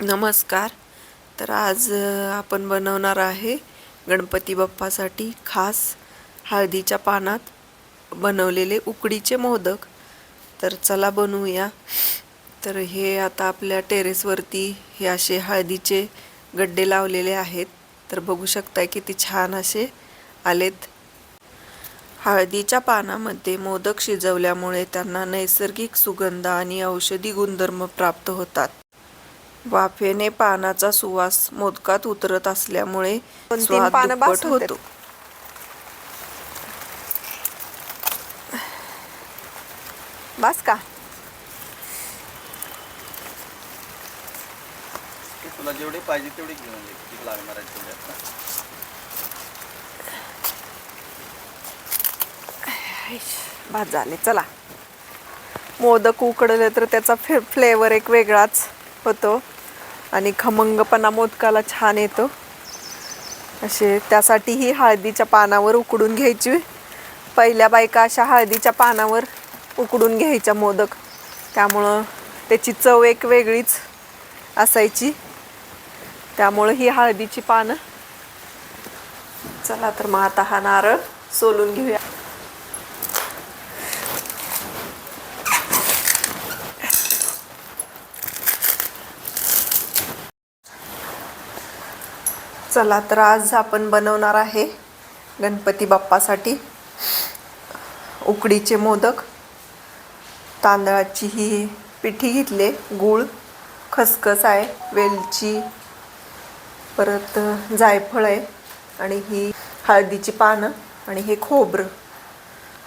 नमस्कार. तर आज आपण बनवणार आहे गणपती बाप्पासाठी खास हळदीच्या पानात बनवलेले उकडीचे मोदक. तर चला बनवूया. तर हे आता आपल्या टेरेसवरती हे असे हळदीचे गड्डे लावलेले आहेत. तर बघू शकताय किती छान असे आलेत. हळदीच्या पानामध्ये मोदक शिजवल्यामुळे त्यांना नैसर्गिक सुगंध आणि औषधी गुणधर्म प्राप्त होतात. वाफेने पानाचा सुवास मोदकात उतरत असल्यामुळे स्वाद दुप्पट. होतो बस का? तुला जेवढे पाहिजे तेवढे घेऊन किती लागणार भात झाले चला. मोदक उकडले तर त्याचा फे फ्लेवर एक वेगळाच होतो. आणि खमंगपणा मोदकाला छान येतो. असे त्यासाठी ही हळदीच्या पानावर उकडून घ्यायची. पहिल्या बायका अशा हळदीच्या पानावर उकडून घ्यायच्या मोदक. त्यामुळं त्याची चव एक वेगळीच असायची. त्यामुळं ही हळदीची पानं. चला तर मग आता हा नारळ सोलून घेऊया. चला तर आज आपण बनवणार आहे गणपती बाप्पासाठी उकडीचे मोदक. तांदळाची ही पिठी घेतले गूळ खसखस आहे वेलची परत जायफळ आहे आणि ही हळदीची पानं आणि हे खोबरं.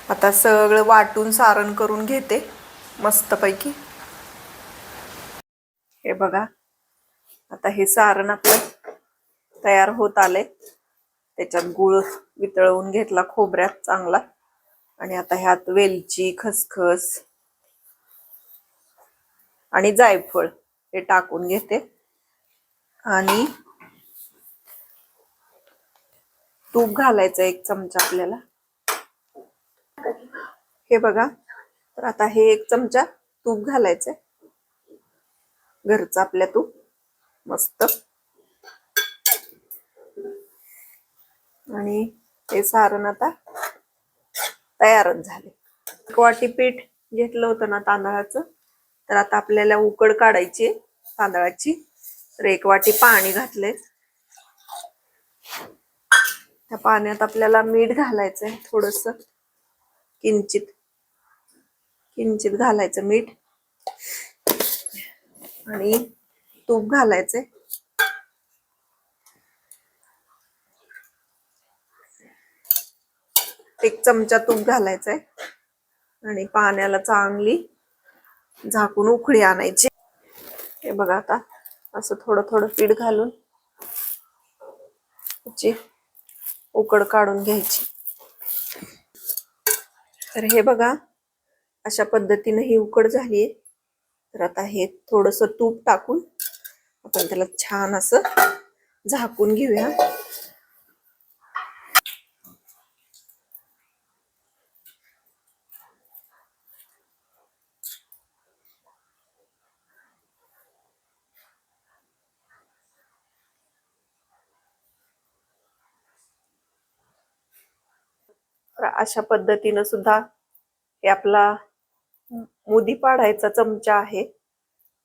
आता सगळं वाटून सारण करून घेते मस्तपैकी. हे बघा आता हे सारण आपलं तयार होत आले त्याच्यात गुळ वितळवून घेतला खोबऱ्यात चांगला. आणि आता ह्यात वेलची खसखस आणि जायफळ हे टाकून घेते. आणि तूप घालायचं एक चमचा आपल्याला. हे बघा. तर आता हे एक चमचा तूप घालायचंय. घरचं आपल्या तूप. मस्त. आणि हे सारण आता तयारच झाले. एक वाटी पीठ घेतलं होतं ना तांदळाचं तर आता आपल्याला उकड काढायची आहे तांदळाची. तर एक वाटी पाणी घातले त्या पाण्यात आपल्याला मीठ घालायचंय थोडस. किंचित. किंचित घालायचं मीठ. आणि तूप घालायचंय. एक चमचा तूप घालायचंय. आणि पाण्याला चांगली झाकून उकळी आणायची. हे बघा आता असं थोडं थोडं पीठ घालून त्याची उकड काढून घ्यायची. तर हे बघा अशा पद्धतीने ही उकड झालीये. तर आता हे थोडस तूप टाकून आपण त्याला छान असं झाकून घेऊया. तर अशा पद्धतीनं सुद्धा हे आपला मुदी पाडायचा चमचा आहे.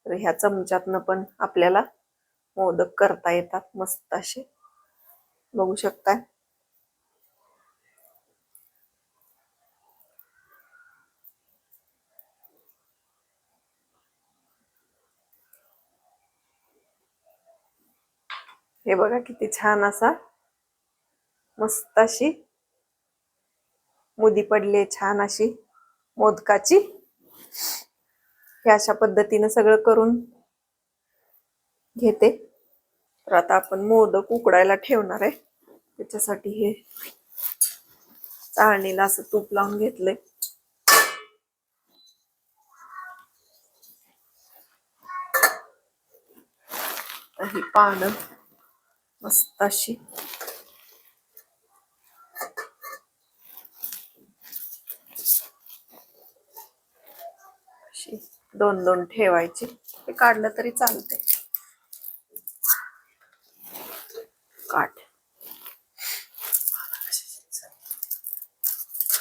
तर ह्या चमच्यातनं पण आपल्याला मोदक करता येतात मस्त असे. बघू शकताय. हे बघा किती छान असा मस्त अशी मुदी पडले छान अशी. मोदकाची. हे अशा पद्धतीनं सगळं करून घेते. तर आता आपण मोदक उकडायला ठेवणार आहे. त्याच्यासाठी हे चाळणीला असं तूप लावून घेतलंय. ही पानं मस्त अशी दोन दोन ठेवायची. ते काढलं तरी चालते काठ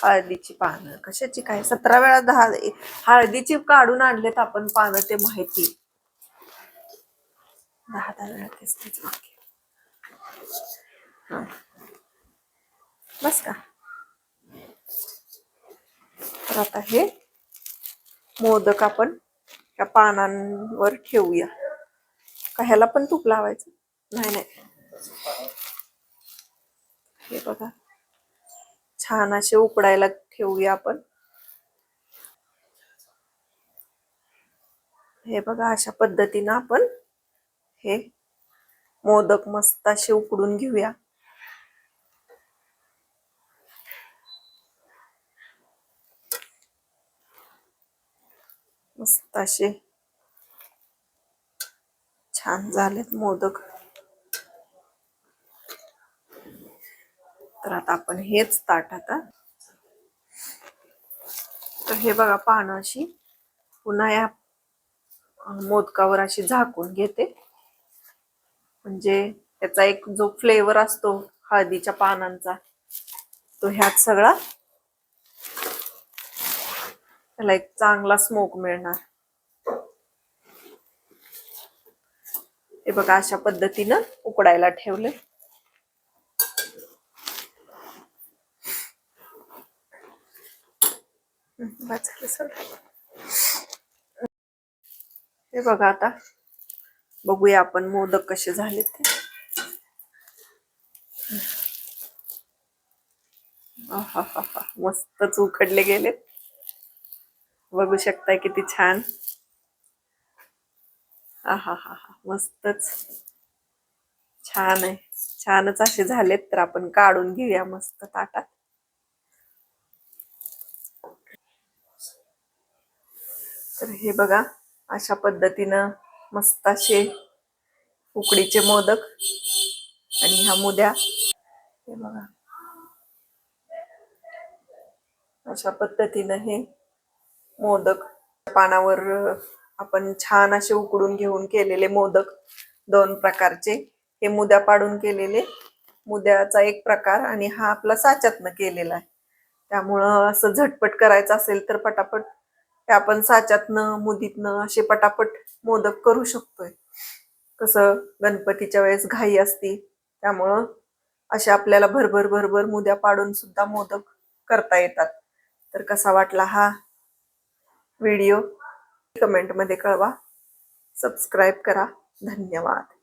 हळदीची पानं. कशाची काय? सतरा वेळा दहा हळदीची काढून आणलेत आपण पानं ते माहिती. दहा दहा वेळा तेच तेच वाक्य बस का? तर आता हे मोदक आपण त्या पानांवर ठेवूया. का ह्याला पण तूप लावायचं? नाही नाही. हे बघा. छान असे उकडायला ठेवूया आपण. हे बघा अशा पद्धतीनं आपण हे मोदक मस्त असे उकडून घेऊया. मस्त असे. छान झालेत मोदक. तर आता आपण हेच ताट आता. तर हे बघा पानं अशी. पुन्हा या मोदकावर अशी झाकून घेते. म्हणजे त्याचा एक जो फ्लेवर असतो हळदीच्या पानांचा तो ह्यात सगळा त्याला एक चांगला स्मोक मिळणार. हे बघा अशा पद्धतीनं उकडायला ठेवले हे बघा आता. बघूया आपण मोदक कसे झाले ते. मस्तच उकडले गेलेत. बघू शकताय किती छान. आहाहा मस्तच. छान आहे. छानच असे झालेत तर आपण काढून घेऊया मस्त ताटात. तर हे बघा अशा पद्धतीनं मस्त असे उकडीचे मोदक आणि ह्या मुद्या. हे बघा. अशा पद्धतीनं हे मोदक. पानावर आपण छान असे उकडून घेऊन केलेले मोदक. दोन प्रकारचे. हे मुद्या पाडून केलेले. मुद्याचा एक प्रकार आणि हा आपला साच्यातनं केलेला आहे. त्यामुळं असं झटपट करायचं असेल तर पटापट. हे आपण साच्यातनं मुदीतनं असे पटापट मोदक करू शकतोय. कसं गणपतीच्या वेळेस घाई असती त्यामुळं असे आपल्याला भरभर भरभर मुद्या पाडून सुद्धा मोदक करता येतात. तर कसा वाटला हा व्हिडिओ कमेंटमध्ये कळवा. सबस्क्राईब करा. धन्यवाद.